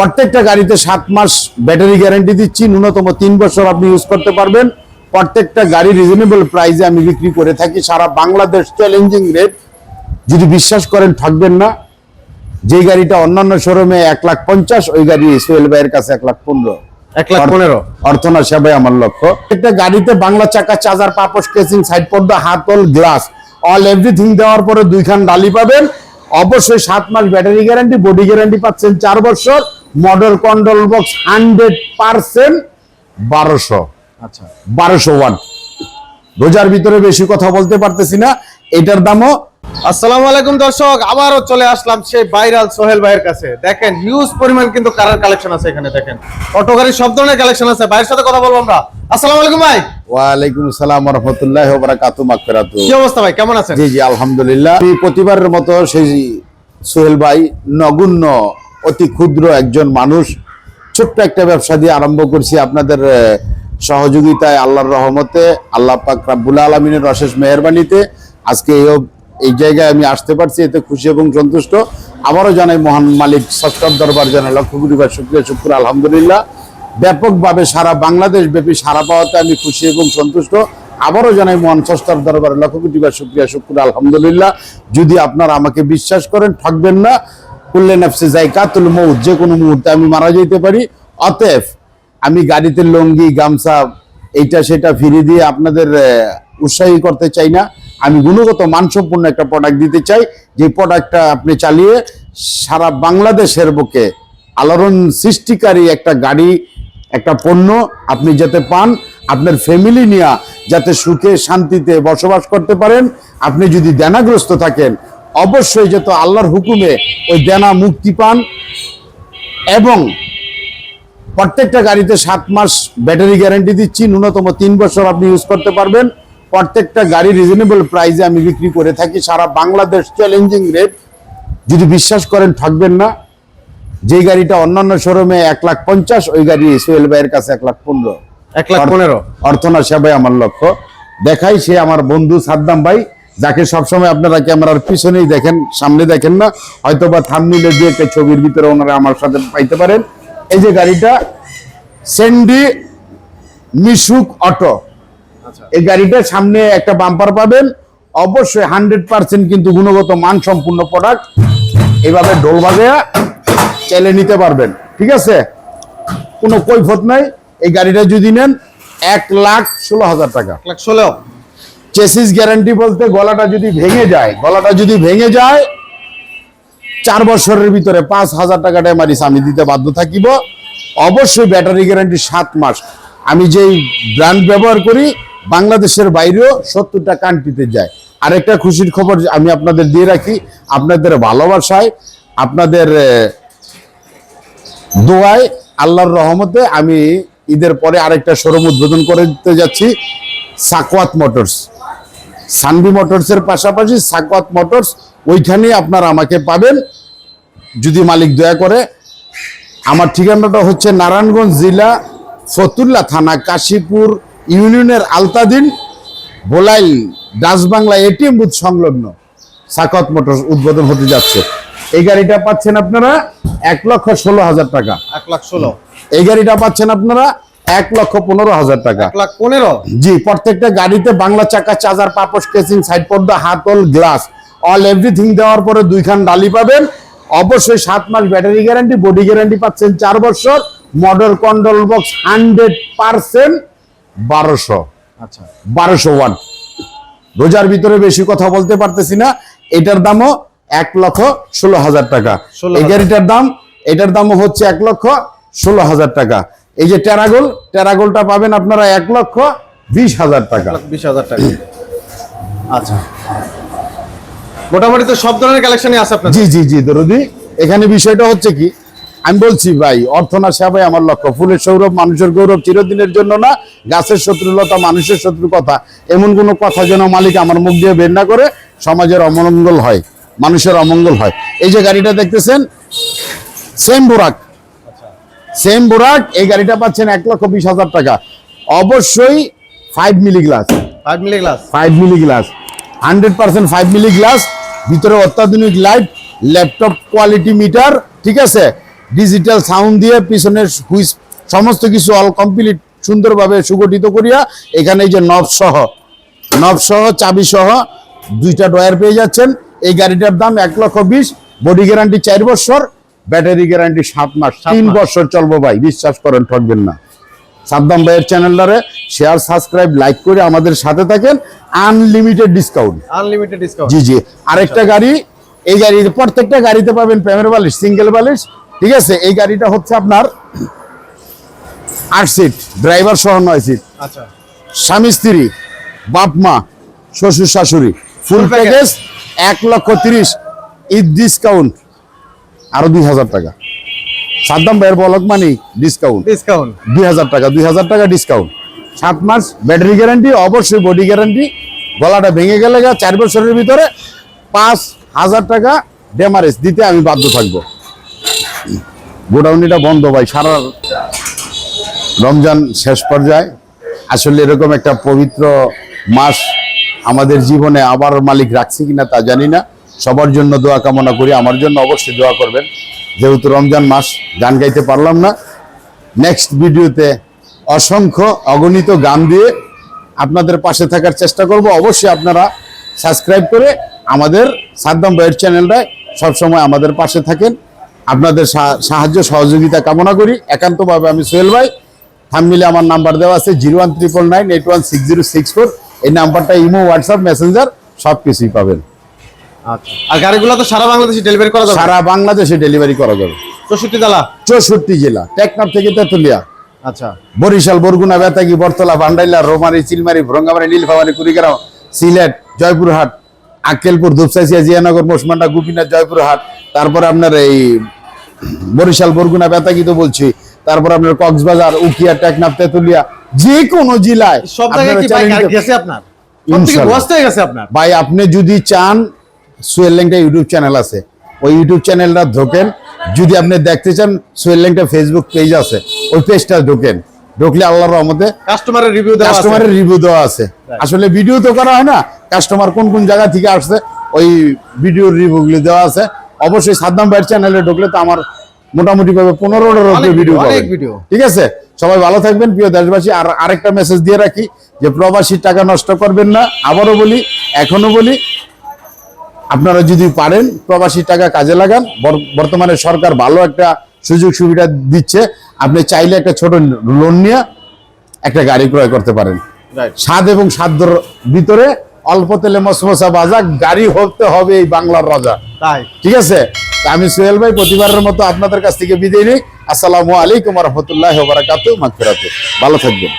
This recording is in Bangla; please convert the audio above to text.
প্রত্যেকটা গাড়িতে সাত মাস ব্যাটারি গ্যারান্টি দিচ্ছি। ন্যূনতম তিন বছর আপনি ইউজ করতে পারবেন। প্রত্যেকটা গাড়ি রিজনেবল প্রাইসে আমি বিক্রি করে থাকি। সারা বাংলাদেশ চ্যালেঞ্জিং রেট যদি বিশ্বাস করেন থাকবেন না। যে গাড়িটা অন্যান্য শোরুমে এক লাখ পঞ্চাশ ওই গাড়ি সোহেল ভাইয়ের কাছে এক লাখ পনেরো। এক লাখ পনেরো। অর্থনা সেবাই আমার লক্ষ্য। একটা গাড়িতে বাংলা চাকা চার্জার পাপস কেসিং সাইড পর্দা হাতল গ্লাস অল এভরিথিং দেওয়ার পরে দুইখান ডালি পাবেন। অবশ্যই সাত মাস ব্যাটারি গ্যারান্টি বডি গ্যারান্টি পাচ্ছেন চার বছর। Model control box hundred percent বারোশো। আচ্ছা। বারোশো ওয়াট রোজার ভিতরে বেশি কথা বলতে পারতেছি না এটার দামও আসসালামু আলাইকুম দর্শক আবারও চলে আসলাম সেই ভাইরাল সোহেল ভাইয়ের কাছে। দেখেন হিউজ পরিমাণ কিন্তু কারার কালেকশন আছে এখানে দেখেন। অটো গাড়ির সব ধরনের কালেকশন আছে ভাইয়ের সাথে কথা বলব আমরা। আসসালামু আলাইকুম ভাই। ওয়ালাইকুম আসসালাম রহমতুল্লাহ বারাকাতু মাকফিরাতু কি অবস্থা ভাই কেমন আছেন? জি জি আলহামদুলিল্লাহ। প্রতিবারের মতো সেই সোহেল ভাই নগুণ্য অতি ক্ষুদ্র একজন মানুষ। ছোট্ট একটা ব্যবসা দিয়ে আরম্ভ করছি আপনাদের সহযোগিতায় আল্লাহর রহমতে। আল্লাহ পাক রাব্বুল আলমিনের অশেষ মেহরবানিতে আজকে এই এই জায়গায় আমি আসতে পারছি, এতে খুশি এবং সন্তুষ্ট। আবারও জানাই মহান মালিক সস্কর দরবার জানাই লক্ষ কোটি বার শুক্রিয়া, শুক্র, আলহামদুলিল্লাহ। ব্যাপকভাবে সারা বাংলাদেশ ব্যাপী সারা পাওয়াতে আমি খুশি এবং সন্তুষ্ট। আবারও জানাই মহান সস্তার দরবারে লক্ষ কোটি বার শুক্রিয়া, শুক্র, আলহামদুলিল্লাহ। যদি আপনারা আমাকে বিশ্বাস করেন, ঠকবেন না। কুল্লে নাফসে যাই কাতুল মৌত যে কোনো মুহূর্তে আমি মারা যেতে পারি। অতএব আমি গাড়িতে লঙ্গি, গামছা, এইটা সেটা ফিরিয়ে দিয়ে আপনাদের উৎসাহী করতে চাই না। আমি গুণগত, মানসম্পন্ন একটা প্রোডাক্ট দিতে চাই। যে প্রোডাক্টটা আপনি চালিয়ে সারা বাংলাদেশের বুকে আলোড়ন সৃষ্টিকারী একটা গাড়ি, একটা পণ্য আপনি যাতে পান, আপনার ফ্যামিলি নিয়ে যাতে সুখে, শান্তিতে বসবাস করতে পারেন। আপনি যদি দেনাগ্রস্ত থাকেন অবশ্যই যাতে আল্লাহর হুকুমে ওই দেনা মুক্তি পান এবং প্রত্যেকটা গাড়িতে সাত মাস ব্যাটারি গ্যারান্টি দিচ্ছি ন্যূনতম তিন বছর আপনি ইউজ করতে পারবেন। প্রত্যেকটা গাড়ি রিজনেবল প্রাইসে আমি বিক্রি করে থাকি। সারা বাংলাদেশ চ্যালেঞ্জিং রেট যদি বিশ্বাস করেন থাকবেন না। যে গাড়িটা অন্যান্য শোরুমে এক লাখ পঞ্চাশ ওই গাড়ি সোহেল ভাইয়ের কাছে এক লাখ পনেরো। এক লাখ পনেরো। অর্থনা সেবাই আমার লক্ষ্য। দেখাই সে আমার বন্ধু সাদ্দাম ভাই। যাকে সবসময় আপনারা ক্যামেরার পিছনেই দেখেন সামনে দেখেন না হয়তো বা থামনিলে দিয়ে একটা ছবির ভিতরে ওনারা আমার সাথে পাইতে পারেন। এই যে গাড়িটা সেন্ডি মিশুক অটো এই গাড়িটা সামনে একটা বাম্পার পাবেন। অবশ্যই হান্ড্রেড পার্সেন্ট কিন্তু গুণগত মান সম্পূর্ণ প্রোডাক্ট এইভাবে ঢোল বাজায়া চাইলে নিতে পারবেন। ঠিক আছে? কোনো কৈফত নাই। এই গাড়িটা যদি নেন এক লাখ ষোলো হাজার টাকা। এক লাখ ষোলো। চেসিস গ্যারান্টি বলতে গলাটা যদি ভেঙে যায়, গলাটা যদি ভেঙে যায়, চার বছরের ভিতরে পাঁচ হাজার টাকা ড্যামারিস আমি দিতে বাধ্য থাকিব। অবশ্যই ব্যাটারি গ্যারান্টি সাত মাস। আমি যেই ব্র্যান্ড ব্যবহার করি, বাংলাদেশের বাইরেও সত্তরটা কান্ট্রিতে যায়। আরেকটা খুশির খবর আমি আপনাদের দিয়ে রাখি, আপনাদের ভালোবাসায়, আপনাদের দোয়ায়, আল্লাহর রহমতে আমি ঈদের পরে আরেকটা শোরুম উদ্বোধন করতে যাচ্ছি, সাকওয়াত মোটরস। সানভি মোটরসের পাশাপাশি সাকওয়াত মোটরস ওইখানে আপনারা আমাকে পাবেন। যদি মালিক দয়া করে, আমার ঠিকানাটা হচ্ছে নারায়ণগঞ্জ জেলা, ফতুল্লা থানা, কাশীপুর ইউনিয়নের আলতাদিন, বোলাইল ডাচবাংলা এটিএম বুথ সংলগ্ন। সাকওয়াত মোটরস উদ্বোধন হতে যাচ্ছে। এই গাড়িটা পাচ্ছেন আপনারা এক লক্ষ ষোলো হাজার টাকা। এক লাখ ষোলো। এই গাড়িটা পাচ্ছেন আপনারা এক লক্ষ পনেরো হাজার টাকা। লাখ পনেরো? জি প্রত্যেকটা গাড়িতে বাংলা চাকা চার্জার পাপস কেসিং সাইড পর্দা হাতল গ্লাস অল এভরিথিং দেওয়ার পরে দুইখান ডালি পাবেন। অবশ্যই সাত মাস ব্যাটারি গ্যারান্টি বডি গ্যারান্টি পাচ্ছেন চার বছর। Model control box hundred percent বারোশো। আচ্ছা। বারোশো ওয়াট রোজার ভিতরে বেশি কথা বলতে পারতেছি না। এটার দামও এক লক্ষ ষোলো হাজার টাকা। এই গাড়িটার দাম এটার দামও হচ্ছে এক লক্ষ ষোলো হাজার টাকা। এই যে টেরাগোল টেরাগোলটা পাবেন আপনারা এক লক্ষ বিশ হাজার টাকা। বিশ হাজার টাকা। আচ্ছা। মোটামুটি তো সব ধরনের কালেকশনই আছে আপনার জি জি জি দরদি। এখানে বিষয়টা হচ্ছে কি? আমি বলছি ভাই অর্থনা সেবাই আমার লক্ষ্য। ফুলের সৌরভ মানুষের গৌরব চিরদিনের জন্য না গাছের শত্রুলতা মানুষের শত্রু কথা। এমন কোনো কথা যেন মালিক আমার মুখ দিয়ে বের না করে সমাজের অমঙ্গল হয় মানুষের অমঙ্গল হয়। এই যে গাড়িটা দেখতেছেন সেম বোরাক। সেম বোরাক এই গাড়িটা পাচ্ছেন এক লক্ষ বিশ হাজার টাকা। অবশ্যই five milli glass five milli glass five milli glass hundred percent five milli glass ভিতরে অত্যাধুনিক লাইট ল্যাপটপ কোয়ালিটি মিটার ঠিক আছে? ডিজিটাল সাউন্ড দিয়ে পিছনের হুইস সমস্ত কিছু অল কমপ্লিট সুন্দরভাবে সুগঠিত করিয়া এখানে এই যে নব সহ নব সহ চাবি সহ দুইটা ডয়ার পেয়ে যাচ্ছেন। এই গাড়িটার দাম এক লক্ষ বিশ। বডি গ্যারান্টি চার বছর। ব্যাটারি গ্যারান্টি সাত মাস তিন। বছর চলবো ভাই বিশ্বাস করেন ঠকবেন না। সাদ্দাম ভাইয়ের চ্যানেলটারে শেয়ার সাবস্ক্রাইব লাইক করে আমাদের সাথে থাকেন। আনলিমিটেড ডিসকাউন্ট আনলিমিটেড ডিসকাউন্ট জি জি। আরেকটা গাড়ি এই গাড়ি প্রত্যেকটা গাড়িতে পাবেন প্রেমের বালিশ সিঙ্গেল বালিশ। ঠিক আছে? এই গাড়িটা হচ্ছে আপনার আট সিট ড্রাইভার সহ নয় সিট আচ্ছা। স্বামী স্ত্রী বাপ মা শ্বশুর শাশুড়ি ফুল প্যাকেজ এক লক্ষ তিরিশ। ঈদ ডিসকাউন্ট আরও দুই হাজার টাকা। সাদ্দাম ভাইয়ের বলক মানি ডিসকাউন্ট ডিসকাউন্ট দুই হাজার টাকা দুই হাজার টাকা ডিসকাউন্ট সাত মাস ব্যাটারি গ্যারান্টি অবশ্যই বডি গ্যারান্টি গলাটা ভেঙে গেলে গা চার বছরের ভিতরে পাঁচ হাজার টাকা ডেমারেজ দিতে আমি বাধ্য থাকব। গোডাউনিটা বন্ধ ভাই সারা রমজান শেষ পর্যায়ে। আসলে এরকম একটা পবিত্র মাস আমাদের জীবনে আবার মালিক রাখছে কিনা তা জানি না। সবার জন্য দোয়া কামনা করি, আমার জন্য অবশ্যই দোয়া করবেন। যেহেতু রমজান মাস, গান গাইতে পারলাম না। নেক্সট ভিডিওতে অসংখ্য অগণিত গান দিয়ে আপনাদের পাশে থাকার চেষ্টা করব। অবশ্যই আপনারা সাবস্ক্রাইব করে আমাদের সাদ্দাম ভাইয়ের চ্যানেলটায় সবসময় আমাদের পাশে থাকেন। আপনাদের সাহায্য, সহযোগিতা কামনা করি। একান্তভাবে আমি সোহেল ভাই থামমিলে আমার নাম্বার দেওয়া আছে zero one triple nine eight one six zero six four. এই নাম্বারটা ইমো, হোয়াটসঅ্যাপ, মেসেঞ্জার সব কিছুই পাবেন। আচ্ছা। আর গাড়িগুলো তো সারা বাংলাদেশে ডেলিভারি করা যাবে? সারা বাংলাদেশে ডেলিভারি করা যাবে। চৌষট্টি তালা চৌষট্টি জেলা। টেকনাফ থেকে তেতুলিয়া। আচ্ছা। বরিশাল বরগুনা বেতাগি বরতলা ভান্ডাইলা রোমারি চিলমারি ভ্রঙ্গামারি নীলফামারি কুড়িগ্রাম সিলেট জয়পুরহাট আক্কেলপুর ধূপসাইসিয়া জিয়ানগর মোসমান্ডা গোপীনাথ জয়পুরহাট তারপরে আপনার এই বরিশাল বরগুনা বেতাগি তো বলছি তারপর আপনার কক্সবাজার উকিয়া টেকনাফ তেতুলিয়া যে কোনো জেলায় সব জায়গায় কি গেছে আপনার? ভাই আপনি যদি চান সোয়েল ল্যাংটা ইউটিউব চ্যানেল আছে। ওই ইউটিউব চ্যানেলটা ঢোকেন। যদি আপনি দেখতে চান সোয়েল ল্যাংটা ফেসবুক পেজ আছে। ওই পেজটা ঢোকেন। ঢুকলে আল্লাহর রহমতে কাস্টমারের রিভিউ দেওয়া কাস্টমারের রিভিউ দেওয়া আছে। আসলে ভিডিও তো করা হয় না। কাস্টমার কোন কোন জায়গা থেকে আসছে ওই ভিডিওর রিভিউগুলো দেওয়া আছে। অবশ্যই সাদ্দাম ভাইয়ের চ্যানেলে ঢুকলে তো আমার মোটামুটি ভাবে পনেরোটার উপরে ভিডিও video। ঠিক আছে? সবাই ভালো থাকবেন প্রিয় দেশবাসী। আর আরেকটা মেসেজ দিয়ে রাখি যে প্রবাসী টাকা নষ্ট করবেন না। আবারও বলি এখনও বলি আপনারা যদি পারেন প্রবাসী টাকা কাজে লাগান। বর্তমানে সরকার ভালো একটা সুযোগ সুবিধা দিচ্ছে। আপনি চাইলে একটা ছোট লোন নিয়ে একটা গাড়ি ক্রয় করতে পারেন। স্বাদ এবং সাধ্যর ভিতরে অল্প তেলে মশমশা বাজা গাড়ি হতে হবে এই বাংলার রাজা। তাই? ঠিক আছে? আমি সোহেল ভাই প্রতিবারের মতো আপনাদের কাছ থেকে বিদায় নিই। আসসালামু আলাইকুম রহমতুল্লাহ বারাকাতু ভালো থাকবেন।